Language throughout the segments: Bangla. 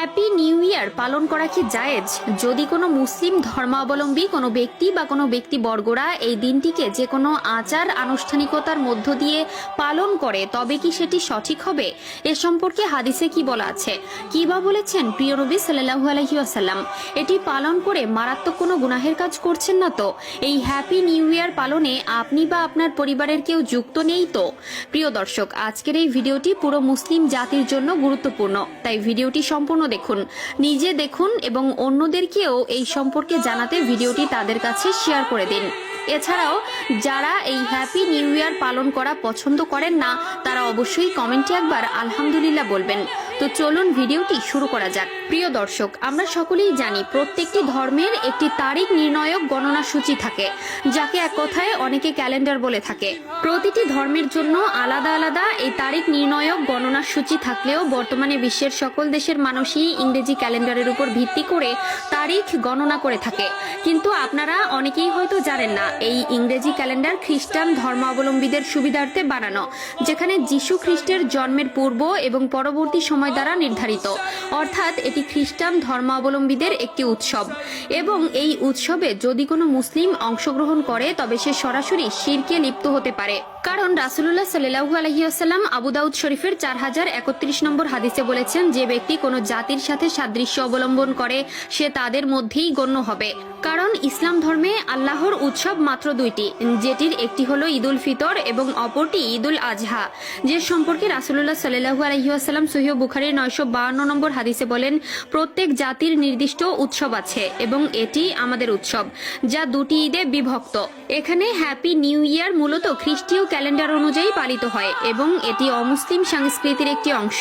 হ্যাপি নিউ ইয়ার পালন করা কি জায়েজ? যদি কোনো মুসলিম ধর্মাবলম্বী, কোনো ব্যক্তি বা কোনো ব্যক্তি বর্গরা এই দিনটিকে যে কোনো আচার আনুষ্ঠানিকতার মধ্য দিয়ে পালন করে, তবে কি সেটি সঠিক হবে? এ সম্পর্কে হাদিসে কি বলা আছে? কি বা বলেছেন প্রিয় নবী সাল্লাহু আলহি আসাল্লাম এটি পালন করে মারাত্মক কোনো গুনাহের কাজ করছেন না তো? এই হ্যাপি নিউ ইয়ার পালনে আপনি বা আপনার পরিবারের কেউ যুক্ত নেই তো? প্রিয় দর্শক, আজকের এই ভিডিওটি পুরো মুসলিম জাতির জন্য গুরুত্বপূর্ণ, তাই ভিডিওটি সম্পূর্ণ দেখুন। নিজে দেখুন এবং অন্যদেরকেও এই সম্পর্কে জানাতে ভিডিওটি তাদের কাছে শেয়ার করে দিন। এছাড়াও, যারা এই হ্যাপি নিউ ইয়ার পালন করা পছন্দ করেন না, তারা অবশ্যই কমেন্টে একবার আলহামদুলিল্লাহ বলবেন। তো চলুন ভিডিওটি শুরু করা যাক। প্রিয় দর্শক, আমরা সকলেই জানি প্রত্যেকটি ধর্মের একটি তারিখ নির্ণায়ক গণনা সূচি থাকে, যাকে এক কথায় অনেকে ক্যালেন্ডার বলে থাকে। প্রতিটি ধর্মের জন্য আলাদা আলাদা এই তারিখ নির্ণায়ক গণনা সূচি থাকলেও বর্তমানে বিশ্বের সকল দেশের মানুষই ইংরেজি ক্যালেন্ডারের উপর ভিত্তি করে তারিখ গণনা করে থাকে। কিন্তু আপনারা অনেকেই হয়তো জানেন না, এই ইংরেজি ক্যালেন্ডার খ্রিস্টান ধর্মাবলম্বীদের সুবিধার্থে বানানো, যেখানে যীশু খ্রিস্টের জন্মের পূর্ব এবং পরবর্তী সময় দ্বারা নির্ধারিত। অর্থাৎ এটি খ্রিস্টান ধর্মাবলম্বীদের একটি উৎসব। এবং এই উৎসবে যদি কোনো মুসলিম অংশগ্রহণ করে, তবে সে সরাসরি শিরকে লিপ্ত হতে পারে। কারণ রাসুল্লাহ সাল্লাহু আলহিউসাল্লাম আবু দাউদ শরীফের চার হাজার একত্রিশ নম্বর হাদিসে বলেছেন, যে ব্যক্তি কোনো জাতির সাথে সাদৃশ্য অবলম্বন করে, সে তাদের মধ্যেই গণ্য হবে। কারণ ইসলাম ধর্মে আল্লাহর উৎসব মাত্র দুইটি, যেটির একটি হলো ঈদুল ফিতর এবং অপরটি ঈদুল আজহা। যে সম্পর্কে রাসুল্লাহ সাল্লাহু আলহিউসাল্লাম সহিহ বুখারির নয়শো বাহান্ন নম্বর হাদিসে বলেন, প্রত্যেক জাতির নির্দিষ্ট উৎসব আছে এবং এটি আমাদের উৎসব, যা দুটি ঈদে বিভক্ত। এখানে হ্যাপি নিউ ইয়ার মূলত খ্রিস্টীয় ক্যালেন্ডার অনুযায়ী পালিত হয় এবং এটি অমুসলিম সংস্কৃতির একটি অংশ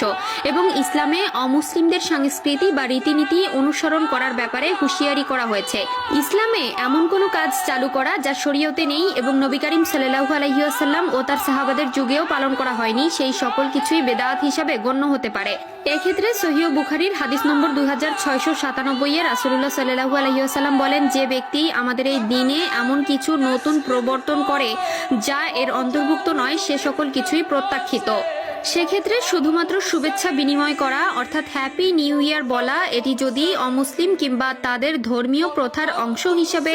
এবং ইসলামে অমুসলিমদের সংস্কৃতি বা রীতিনীতি অনুসরণ করার ব্যাপারে হুঁশিয়ারি করা হয়েছে। ইসলামে এমন কোনো কাজ চালু করা যা শরীয়তে নেই এবং নবী করিম সাল্লাহু আলহিউসাল্লাম ও তার সাহাবাদের যুগেও পালন করা হয়নি, সেই সকল কিছুই বেদাত হিসাবে গণ্য হতে পারে। এক্ষেত্রে সহিহ বুখারির হাদিস নম্বর দুই হাজার ছয়শো সাতানব্বই এ রাসুল্লাহ সাল্লাহু আলহিউসাল্লাম বলেন, যে ব্যক্তি আমাদের এই দিনে এমন কিছু নতুন প্রবর্তন করে যা এর অন্তর্ভুক্ত নয় সে সকল কিছুই প্রত্যাখ্যিত। সেক্ষেত্রে শুধুমাত্র শুভেচ্ছা বিনিময় করা, অর্থাৎ হ্যাপি নিউ ইয়ার বলা, এটি যদি অমুসলিম কিংবা তাদের ধর্মীয় প্রথার অংশ হিসেবে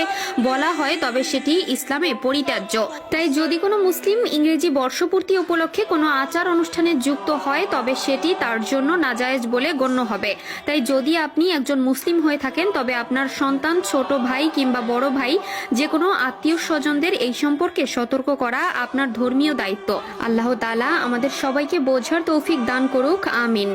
বলা হয়, তবে সেটি ইসলামে পরিত্যাজ্য। তাই যদি কোনো মুসলিম ইংরেজি বর্ষপূর্তি উপলক্ষে কোনো আচার অনুষ্ঠানে যুক্ত হয়, তবে সেটি তার জন্য নাজায়েজ বলে গণ্য হবে। তাই যদি আপনি একজন মুসলিম হয়ে থাকেন, তবে আপনার সন্তান, ছোট ভাই কিংবা বড় ভাই যে কোনো আত্মীয় স্বজনদের এই সম্পর্কে সতর্ক করা আপনার ধর্মীয় দায়িত্ব। আল্লাহ তালা আমাদের সবাইকে বোঝার তৌফিক দান করুক আমিন।